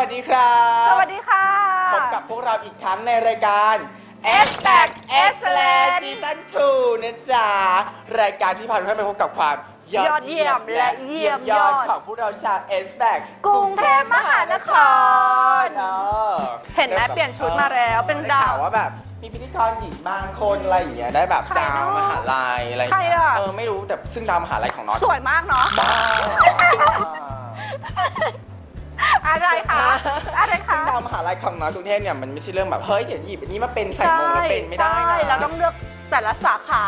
วัสดีครับสวัสดีค่ะ พบกับพวกเราอีกครั้งในรายการ S Back Excellent ซีซั่น2นะจ๊ะ รายการที่พาทุกท่านไปพบกับความยอดยอดเยี่ยมและเยี่ยมยอดของพวกเราชาว S Back กรุงเทพมหานครเออเห็นไหมเปลี่ยนชุดมาแล้วเป็นดาวได้ข่ว่าแบบมีพิธีกรหญิงบางคนอะไรอย่างเงี้ยได้แบบใครจาวเนอะมหาลัยอะไรอย่างใครเงี้ยอะเออไม่รู้แต่ซึ่งดาวมหาลัยของน้องสวยมากเนาะบ้า อะไรคะอะไรซึ่คะงดาวมหาลัยของน้องกรุงเทพเนี่ยมันไม่ใช่เรื่องแบบเฮ้ยเดี๋ยวหยิบอันนี้มาเป็นใส่มงแล้วเป็นไม่ได้ใช่นะเราต้องเลือกแต่ละสาขา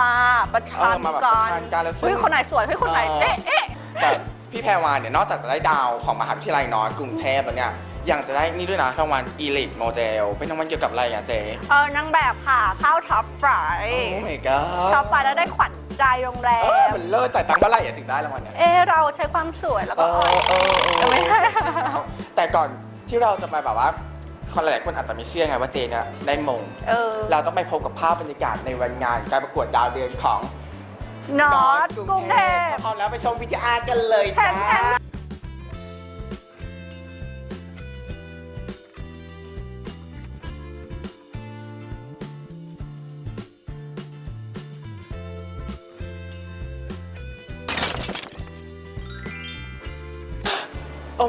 มาประชันเออมาแบบกัประชันกันแล้วซึ่ง เฮ้ยคนไหนสวยเฮ้ยคนไหนเออเอ๊ะเอ๊ะแต่พี่แพรวาเนี่ยนอกจากจะได้ดาวของมหาวิทยาลัยน้อยกรุงเทพแล้วเนี่ยยังจะได้นี่ด้วยนะรางวัล Elite Model เป็นรางวัลเกี่ยวกับอะไรอะเจ๊เออนางแบบค่ะเข้าท็อปไฟโอ้ my god ท็อปไฟแล้วได้ขวัญ ใจโรงแรเออม มันเลิศจ่ายตังค์เมื่อไหร่อะถึงได้รางวัลเนี่ย เอะเราใช้ความสวยแล้วเอก็อเออเออไม่ใช่แต่ก่อนที่เราจะไปแบบว่าคนหลายๆคนอาจจะไม่เชื่อไงว่าเจเนี่ยได้มง เออเราต้องไปพบกับภาพบรรยากาศในวันงาน การประกวดดาวเดือนของนอตกรุงเทพพร้อมแล้วไปชมวิทยากันเลยแถจ้ามแถมโอ้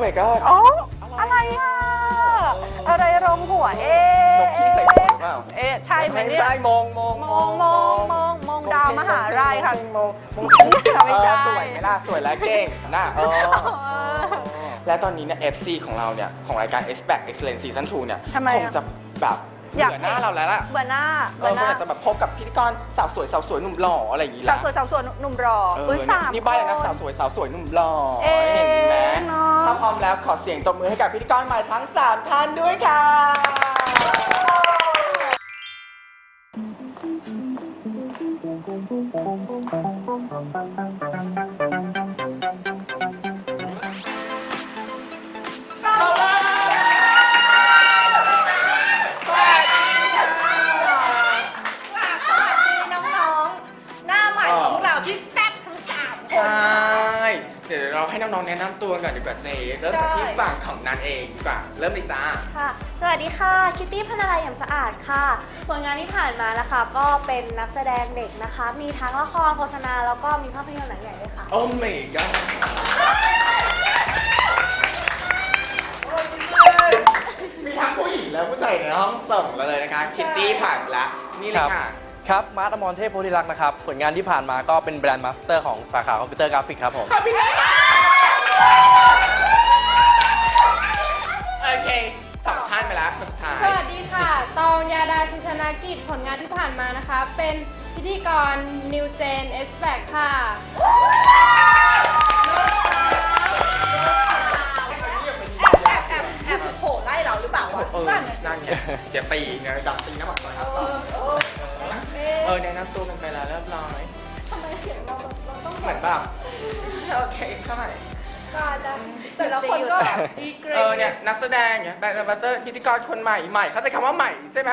my god โอ้อะไรอะ อะไรลงหัวเอ๊ะนกขี้ใส่หัวหรือเปล่า เอ๊ะใช่ไหมเนี่ย ใช่มงมงมงมงมงมงดาวมหาลัยค่ะมงมงไม่ใช่เออสวยไหมล่ะสวยและเก่งนะเออเออและตอนนี้เนี่ย FC ของเราเนี่ย ของรายการ S Back Excellence Season 2เนี่ยทำไมคอะงจะแบบ อยากเบื่อหน้าเราแล้วล่ะเบอร์หน้าเอเบออร์หมันน้าอาจจะแบบพบกับพิธีกรสาวสวยสาวสวยหนุ่มหล่ออะไรอย่างงี้สาละวสวยสาวสวยหนุ่มรอเอออุ้ยสามนี่ใบ้เลยนะค สาวสวยสาวสวยหนุ่มหล่อเอ๊ะเห็นไหมเนอะ ถ้าพร้อมแล้วขอเสียงตบมือให้กับพิธีกรใหม่ทั้ง3ท่านด้วยค่ะ องๆแนะนำตัวก่อนดีกว่าเจเริ่มจากที่ได้ฝั่งของนันเองดีกว่าเริ่มเลยจ้าค่ะ สวัสดีค่ะ คิตตี้พนาลายอย่างสะอาดค่ะ ผลงานที่ผ่านมานะคะก็เป็นนักแสดงเด็กนะคะ มีทั้งละครโฆษณาแล้วก็มีภาพยนตร์หนังใหญ่ด้วยค่ะ โอ้ my god มีทั้งผู้หญิงและผู้ชายในห้องส่งมาเลยนะคะ คิตตี้ผ่านไปละนี่เลยค่ะครับ มาร์ตอมรเทพโพธิรักษ์นะครับ ผลงานที่ผ่านมาก็เป็นแบรนด์มาสเตอร์ของสาขาคอมพิวเตอร์กราฟิกครับผม องยาดาชิชนากิจผลงานที่ผ่านมานะคะ เป็นพิธีกร New Gen S b a c ค่ะ แอบโผล่ไล่เราหรือเปล่าวะเออนั่นไงเดี๋ยวตีไงดับตีนะบอกก่อนครับสองเออแนะนำตัวกันไปแล้วเรียบร้อยทำไมเสียงเราต้องเหมือนแบบโอเคเท่าไหร่แต่ละคนก็ดีเกรเออเนี่ยนักแสดงเนี่ยแบรนด์บัสเตอร์พิธีกรคนใหม่ใหม่เข้าใจคำว่าใหม่ใช่ไหม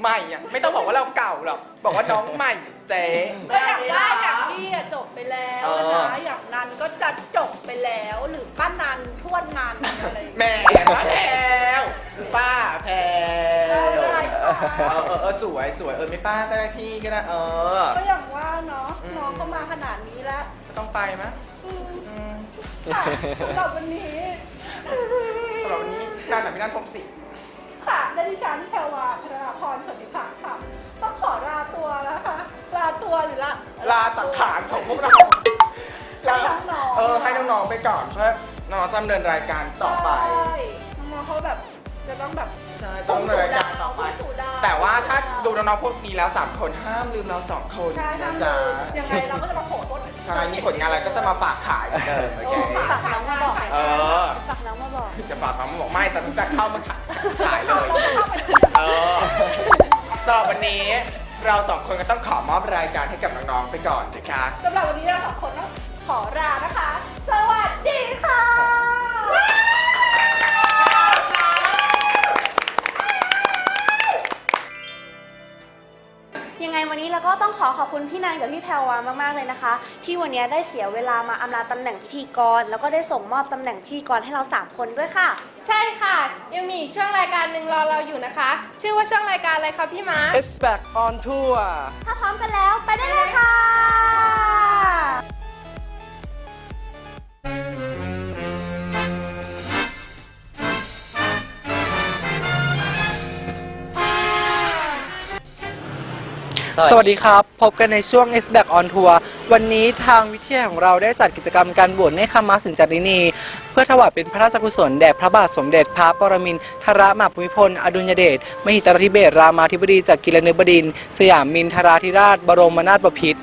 ใหม่อะไม่ต้องบอกว่าเราเก่าหรอกบอกว่าน้องใหม่เจ๊ ก็อย่างว่าอย่างพี่อะจบไปแล้วเออ นะอย่างนันก็จะจบไปแล้วหรือป้านันทวนนันอะไรอย่างแหเงี้ยม่ป้าแพรวป้าแพรวได้ค่ะเออเออเออสวยสวยเออไม่ป้าก็ได้พี่ก็ได้เออ ก็อย่างว่าเนาะอืม น้องเขามาขนาดนี้แล้วก็ต้องไปไหมอืมอืม ค่ะสำหรับวันนี้ สำหรับวันนี้การหนังพินันพรหมศิษย์ค่ะและดิฉันแพรวาพระพรสวัสดิภาค่ะ ต้องขอลาตัวแล้วค่ะ ลาตัวหรือละลาสังขารของพวกเราให้น้องๆเออให้น้องๆไปก่อนเพื่อน้องๆจะดำเนินรายการต่อไป ใช่น้องๆเขาแบบจะต้องแบบใช่ต้องดำเนินรายการต่อไป สู่ดาวแต่ว่าถ้าดูน้องๆพวกนี้แล้วสามคนห้ามลืมเราสองคนใช่ห้านะมจ๊ะลืมยังไงเราก็จะมาโผล่ ต้นใช่มีผลงานอะไรก็จะมาฝากขายเหมือนเดิมโอเคฝากน้องมาบอกเออฝากน้องมาบอกจะฝากน้องมาบอกไม่แต่จะเข้ามาขายเลยเออสำหรับวันนี้เราสองคนก็ต้องขอมอบรายการให้กับน้องๆไปก่อนนะคะสำหรับวันนี้เราสองคนต้องขอลานะคะ ต้องขอขอบคุณพี่นายกับพี่แพรวามากๆเลยนะคะ ที่วันนี้ได้เสียเวลามาอำลาตำแหน่งพิธีกร แล้วก็ได้ส่งมอบตำแหน่งพิธีกรให้เราสามคนด้วยค่ะ ใช่ค่ะ ยังมีอีกช่วงรายการหนึ่งรอเราอยู่นะคะ ชื่อว่าช่วงรายการอะไรคะพี่มาร์ค S back on tour ถ้าพร้อมกันแล้วไปได้เลยค่ะ สวัสดีครับ พบกันในช่วง S Back on Tour วันนี้ทางวิทยาของเราได้จัดกิจกรรมการบวชเนคขมาสินจารินี เพื่อถวายเป็นพระราชกุศลแด่พระบาทสมเด็จพระปรมินทรมหาภูมิพล อดุลยเดชมหิตรธิเบศรามาธิบดีจากกิรนึบดินทร์สยามมินทราธิราช บรมนาถบพิตร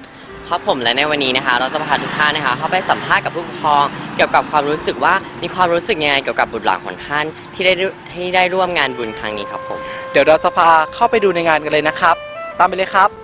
ครับผมและในวันนี้นะคะ เราจะพาทุกท่านนะคะ เข้าไปสัมภาษณ์กับผู้ปกครอง เกี่ยวกับความรู้สึกว่ามีความรู้สึกยังไงเกี่ยวกับบุตรหลานของท่านที่ได้ที่ได้ร่วมงานบุญครั้งนี้ครับผมเดี๋ยวเราจะพาเข้าไปดูในงานกันเลยนะครับ ตามไปเลยครับ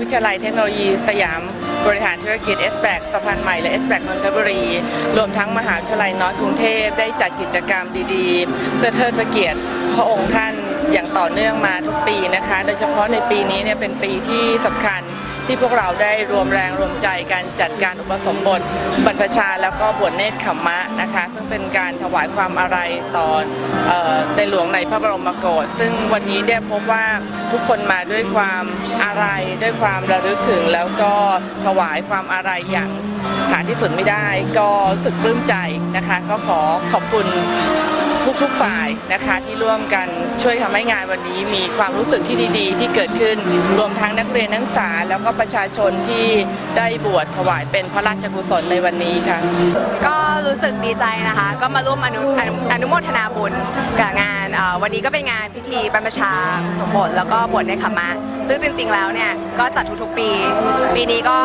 วิทยาลัยเทคโนโลยี สยามบริหารธุรกิจเอสแบกสะพานใหม่และเอสแบกนนทบุรี รวมทั้งมหาวิทยาลัยน้อยกรุงเทพได้จัดกิจกรรมดีๆ เพื่อเทิดพระเกียรติพระองค์ท่านอย่างต่อเนื่องมาทุกปีนะคะ โดยเฉพาะในปีนี้เนี่ยเป็นปีที่สำคัญ ที่พวกเราได้รวมแรงรวมใจกันจัดการอุปสมบทบรรพชาแล้วก็บวชเนตรขมะนะคะ ซึ่งเป็นการถวายความอาลัยต่อเอ่อในหลวงในพระบรมโกศซึ่งวันนี้ได้พบว่าทุกคนมาด้วยความอาลัยด้วยความระลึกถึง แล้วก็ถวายความอาลัยอย่างหาที่สุดไม่ได้ ก็สึกปลื้มใจนะคะ ก็ขอขอบคุณ ทุกๆฝ่ายนะคะที่ร่วมกันช่วยทำให้งานวันนี้มีความรู้สึกที่ดีๆ ที่เกิดขึ้นรวมทั้งนักเรียนนักศึกษา แล้วก็ประชาชนที่ได้บวชถวายเป็นพระราชกุศลในวันนี้ค่ะก็รู้สึกดีใจนะคะ ก็มาร่วมอนุอนุโมทนาบุญกับงานวันนี้ก็เป็นงานพิธีบรรพชาสมบทแล้วก็บวชในขมมะซึ่งจริงๆแล้วเนี่ยก็จัดทุกๆปี ปีนี้ก็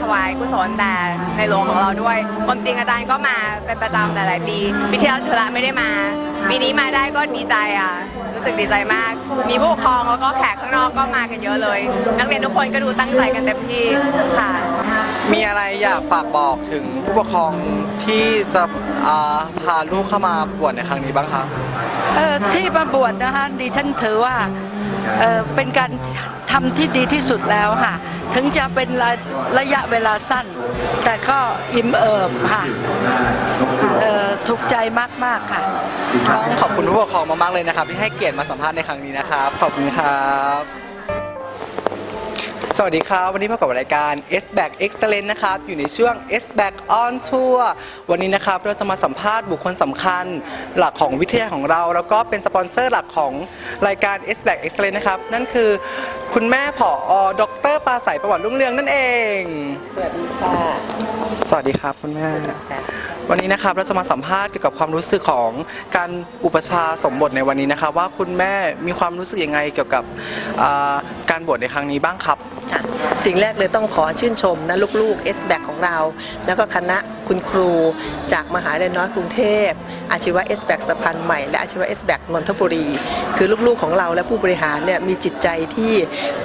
ถวายกุศลแต่ในหลวงของเราด้วยความจริงอาจารย์ก็มาเป็นประจำหลายๆปีปีที่แล้วธุระไม่ได้มา ปีนี้มาได้ก็ดีใจอะ รู้สึกดีใจมาก มีผู้ปกครองแล้วก็แขกข้างนอกก็มากันเยอะเลย นักเรียนทุกคนก็ดูตั้งใจกันเต็มที่ค่ะ มีอะไรอยากฝากบอกถึงผู้ปกครองที่จะอ่าพาลูกเข้ามาบวชในครั้งนี้บ้างครับเอ่อที่มาบวชนะคะดิฉันถือว่าเอ่อเป็นการ ทำที่ดีที่สุดแล้วค่ะ ถึงจะเป็นระระยะเวลาสั้น แต่ก็อิ่มเอิบค่ะเอ่อถูกใจมาก ๆ ค่ะ ขอบคุณผู้ปกครองมากๆเลยนะครับ ที่ให้เกียรติมาสัมภาษณ์ในครั้งนี้นะครับ ขอบคุณครับ สวัสดีครับ วันนี้พบกับรายการ S Back Excellent นะครับ อยู่ในช่วง S Back on Tour วันนี้นะครับเราจะมาสัมภาษณ์บุคคลสำคัญหลักของวิทยาของเรา แล้วก็เป็นสปอนเซอร์หลักของรายการ S Back Excellent นะครับ นั่นคือคุณแม่ผอดรปาใสประวัติรุ่งเรืองนั่นเอง สวัสดีค่ะ สวัสดีครับคุณแม่ วันนี้นะครับเราจะมาสัมภาษณ์เกี่ยวกับความรู้สึกของการอุปชฌาย์สมบทในวันนี้นะครับ ว่าคุณแม่มีความรู้สึกยังไงเกี่ยวกับอ่าการบวชในครั้งนี้บ้างครับ ค่ะสิ่งแรกเลยต้องขอชื่นชมนะลูกๆ s b a c ของเรา แล้วก็คณะคุณครูจากมหาวิทยาลัยน้อยกรุงเทพ อาชีวะ s b a c สะพานใหม่ และอาชีวะ s b a c นนทบุรี คือลูกๆของเราและผู้บริหารเนี่ยมีจิตใจที่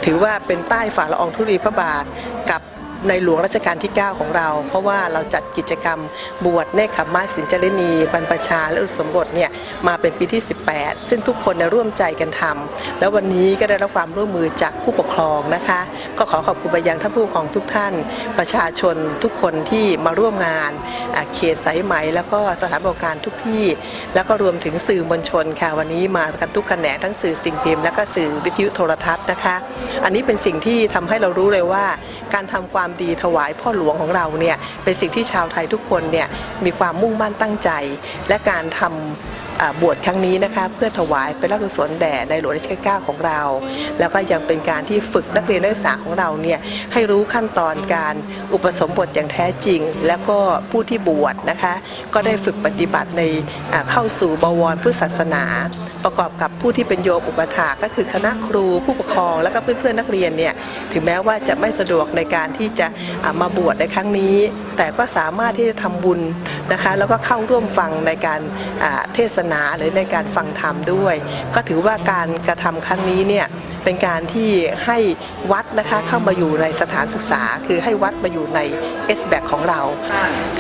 ถือว่าเป็นใต้ฝ่าละอองธุลีพระบาทกับ ในหลวงรัชกาลที่ 9 ของเรา เพราะว่าเราจัดกิจกรรมบวชเนคขมาสินจรินีบรรพชาและอุสมบทเนี่ยมาเป็นปีที่ 18 ซึ่งทุกคนร่วมใจกันทำแล้ววันนี้ก็ได้รับความร่วมมือจากผู้ปกครองนะคะ ก็ขอขอบคุณไปยังท่านผู้ปกครองทุกท่าน ประชาชนทุกคนที่มาร่วมงานเขตสายไหม แล้วก็สถานบริการทุกที่ แล้วก็รวมถึงสื่อมวลชนค่ะวันนี้มากันทุกแขนงทั้งสื่อสิ่งพิมพ์และก็สื่อวิทยุโทรทัศน์นะคะ อันนี้เป็นสิ่งที่ทำให้เรารู้เลยว่าการทำความความดีถวายพ่อหลวงของเราเนี่ยเป็นสิ่งที่ชาวไทยทุกคนเนี่ยมีความมุ่งมั่นตั้งใจ และการทำอ่า บวชครั้งนี้นะคะเพื่อถวายเป็นพระกุศลแด่ในหลวงรัชกาลที่เก้าของเรา แล้วก็ยังเป็นการที่ฝึกนักเรียนนักศึกษาของเราเนี่ยให้รู้ขั้นตอนการอุปสมบทอย่างแท้จริง แล้วก็ผู้ที่บวชนะคะ ก็ได้ฝึกปฏิบัติในเข้าสู่บวรพุทธศาสนา ประกอบกับผู้ที่เป็นโยมอุปถาก็คือคณะครูผู้ปกครอง แล้วก็เพื่อนๆนักเรียนเนี่ยถึงแม้ว่าจะไม่สะดวกในการที่จะมาบวชในครั้งนี้ แต่ก็สามารถที่จะทำบุญนะคะ แล้วก็เข้าร่วมฟังในการเทศนาหรือในการฟังธรรมด้วย ก็ถือว่าการกระทำครั้งนี้เนี่ยเป็นการที่ให้วัดนะคะเข้ามาอยู่ในสถานศึกษา คือให้วัดมาอยู่ใน s b a c ของเรา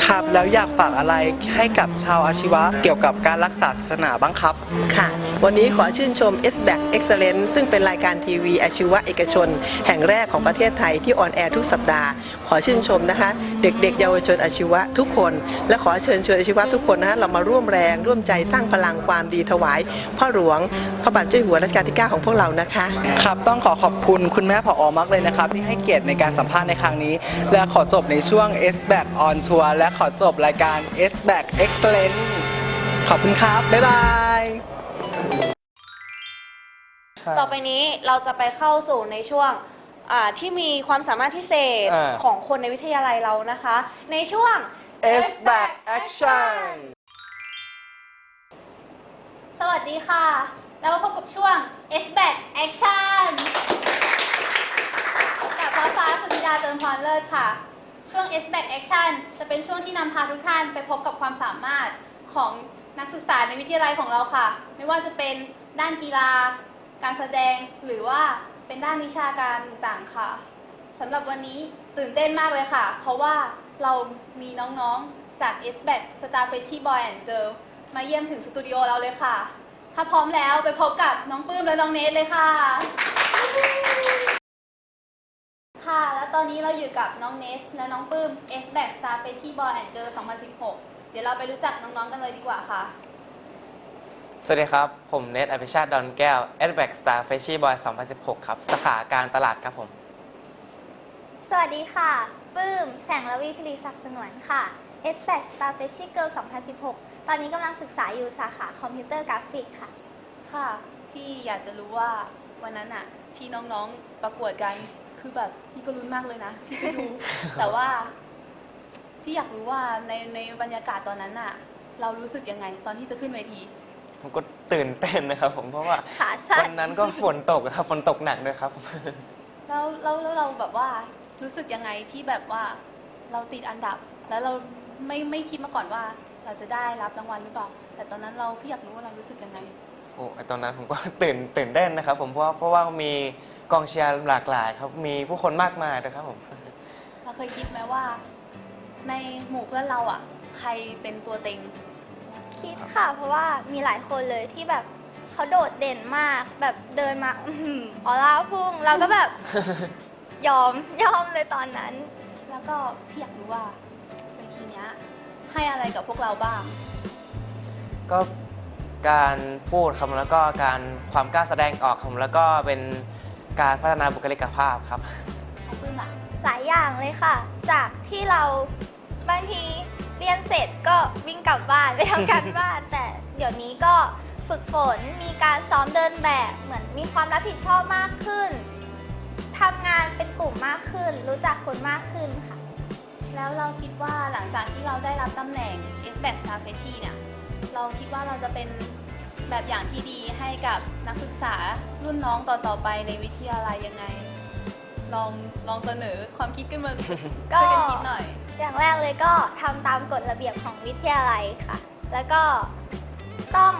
ครับแล้วอยากฝากอะไรให้กับชาวอาชีวะเกี่ยวกับการรักษาศาสนาบ้างครับค่ะ วันนี้ขอชื่นชม s b a c Excellence ซึ่งเป็นรายการทีวีอาชีวะเอกชน แห่งแรกของประเทศไทยที่ออนแอร์ทุกสัปดาห์ ขอชื่นชมนะคะ เด็กๆ เยาวชนอาชีวะทุกคน และขอเชิญชวนอาชีวะทุกคนนะคะเรามาร่วมแรงร่วมใจสร้างพลังความดีถวาย พ่อหลวงพระบาทเจ้าอยู่หัวรัชกาลที่ 9 ของพวกเรานะคะ ครับต้องขอขอบคุณคุณแม่ผอมากเลยนะครับ ที่ให้เกียรติในการสัมภาษณ์ในครั้งนี้ และขอจบในช่วง S Back on Tour และขอจบรายการ S Back Excellent ขอบคุณครับ บ๊ายบาย ต่อไปนี้เราจะไปเข้าสู่ในช่วงอ่าที่มีความสามารถพิเศษอ่า ของคนในวิทยาลัยเรานะคะ ในช่วง S Back Action สวัสดีค่ะ แล้วมาพบกับช่วง S b a c Action กับฟ้าฟ้าสุนิดาเติมพรเลิศค่ะ ช่วง S b a c Action จะเป็นช่วงที่นำพาทุกท่านไปพบกับความสามารถของนักศึกษาในวิทยาลัยของเราค่ะ ไม่ว่าจะเป็นด้านกีฬา การแสดง หรือว่าเป็นด้านวิชาการต่างๆค่ะสำหรับวันนี้ตื่นเต้นมากเลยค่ะ เพราะว่าเรามีน้องๆจาก S b a c Star f r e s h i Boy and Girl มาเยี่ยมถึงสตูดิโอเราเลยค่ะ ถ้าพร้อมแล้วไปพบกับน้องปื้มและน้องเนทเลยค่ะ ค่ะ แล้วตอนนี้เราอยู่กับน้องเนสและน้องปื้ม S b a c Star f r e s h i Boy and Girl 2016 เดี๋ยวเราไปรู้จักน้องๆกันเลยดีกว่าค่ะ สวัสดีครับ ผมเนทอภิชาติดอนแก้ว a d b a c Star f r e s h i e Boy 2016 ครับ สาขาการตลาดครับผม สวัสดีค่ะ ปื้ม แสงระวีชลีศักดิ์สงวนค่ะ s b a c Star f r e s h i Girl 2016 ตอนนี้กำลังศึกษาอยู่สาขาคอมพิวเตอร์กราฟิกค่ะ ค่ะ พี่อยากจะรู้ว่าวันนั้นอะที่น้องๆประกวดกันคือแบบพี่ก็ลุ้นมากเลยนะพี่ก็ดู แต่ว่า พี่อยากรู้ว่าในในบรรยากาศตอนนั้นอะเรารู้สึกยังไง ตอนที่จะขึ้นเวที ผมก็ตื่นเต้นนะครับ ผมเพราะว่าขาสั้วันนนั้นก็ฝนตกครับฝนตกหนักด้วยครับ แล้วแล้วแล้วเราแบบว่ารู้สึกยังไงที่แบบว่าเราติดอันดับ แล้วเราไม่ไม่คิดมาก่อนว่า เราจะได้รับรางวัลหรือเปล่า แต่ตอนนั้นเราพี่อยากรู้ว่าเรารู้สึกยังไง โอ้ไอ้ตอนนั้นผมก็ ตื่นตื่นเต้นนะครับ ผมเพราะว่าเพราะว่ามีกองเชียร์หลากหลายครับ มีผู้คนมากมายนะครับผม เราเคยคิดไหมว่า ในหมู่เพื่อนเราอะ ใครเป็นตัวเต็ง คิดค่ะ เพราะว่ามีหลายคนเลยที่แบบเขาโดดเด่นมาก แบบเดินมาอื้อหือออร่าพุ่งเราก็แบบ ยอมยอมเลยตอนนั้น แล้วก็พี่อยากรู้ว่าเวทีเนี้ย ให้อะไรกับพวกเราบ้าง ก็การพูดครับแล้วก็การความกล้าแสดงออกครับแล้วก็เป็นการพัฒนาบุคลิกภาพครับหลายอย่างเลยค่ะ จากที่เราบางทีเรียนเสร็จก็วิ่งกลับบ้านไปทำการบ้าน แต่เดี๋ยวนี้ก็ฝึกฝนมีการซ้อมเดินแบบเหมือนมีความรับผิดชอบมากขึ้นทำงานเป็นกลุ่มมากขึ้น รู้จักคนมากขึ้นค่ะ แล้วเราคิดว่าหลังจากที่เราได้รับตำแหน่ง s b a c Star f r e s h i เนี่ย เราคิดว่าเราจะเป็นแบบอย่างที่ดีให้กับนักศึกษารุ่นน้องต่อๆไปในวิทยาลัยยังไง ลองลองเสนอความคิดขึ้นมาก็ช่วยกันคิดหน่อย อย่างแรกเลยก็ทำตามกฎระเบียบของวิทยาลัยค่ะ แล้วก็ต้อง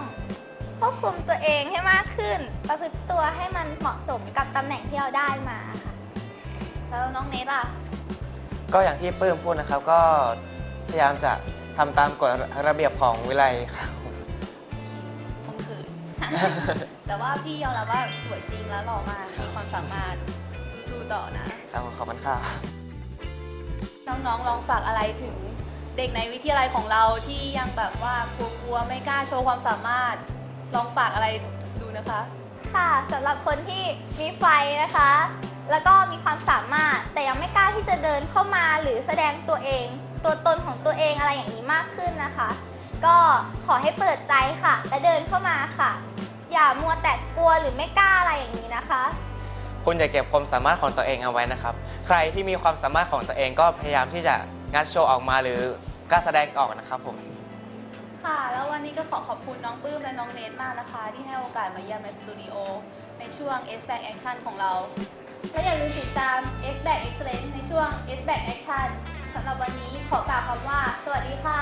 ควบคุมตัวเองให้มากขึ้น ประพฤติตัวให้มันเหมาะสมกับตำแหน่งที่เราได้มาค่ะ แล้วน้องเนทล่ะ ก็อย่างที่ปื้มพูดนะครับ ก็พยายามจะทำตามกฎระเบียบของวิไลครับคงคือแต่ว่าพี่ยอมรับว่าสวยจริงแล้วหล่อมาก มีความสามารถสู้ๆต่อนะ ครับขอบคุณครับ น้องๆ ลองฝากอะไรถึงเด็กในวิทยาลัยของเราที่ยังแบบว่ากลัวๆ ไม่กล้าโชว์ความสามารถ ลองฝากอะไรดูนะคะ ค่ะสำหรับคนที่มีไฟนะคะ แล้วก็มีความสามารถแต่ยังไม่กล้าที่จะเดินเข้ามาหรือแสดงตัวเอง ตัวตนของตัวเองอะไรอย่างนี้มากขึ้นนะคะ ก็ขอให้เปิดใจค่ะ และเดินเข้ามาค่ะ อย่ามัวแต่กลัวหรือไม่กล้าอะไรอย่างนี้นะคะ คุณอย่าเก็บความสามารถของตัวเองเอาไว้นะครับ ใครที่มีความสามารถของตัวเองก็พยายามที่จะงัดโชว์ออกมาหรือกล้าแสดงออกนะครับผมค่ะ แล้ววันนี้ก็ขอขอบคุณน้องปื้มและน้องเนทมากนะคะ ที่ให้โอกาสมาเยี่ยมในสตูดิโอในช่วง S Back Action ของเรา และอย่าลืมติดตาม S Back Excellence ในช่วง S Back Action สำหรับวันนี้ขอกล่าวคำว่า สวัสดีค่ะ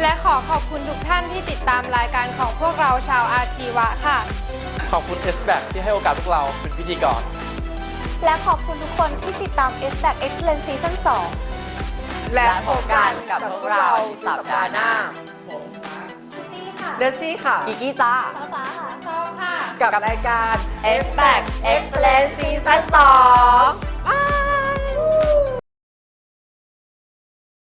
และขอขอบคุณทุกท่านที่ติดตามรายการของพวกเราชาวอาชีวะค่ะ ขอบคุณ s b a c ที่ให้โอกาสพวกเราเป็นพิธีกร และขอบคุณทุกคนที่ติดตาม S Back Excellence Season 2 และพบกันกับพวกเราสัปดาห์หน้าเดนซี่ค่ะกิกกี้จ้าฟ้าฟ้าค่ะ กับรายการ S Back X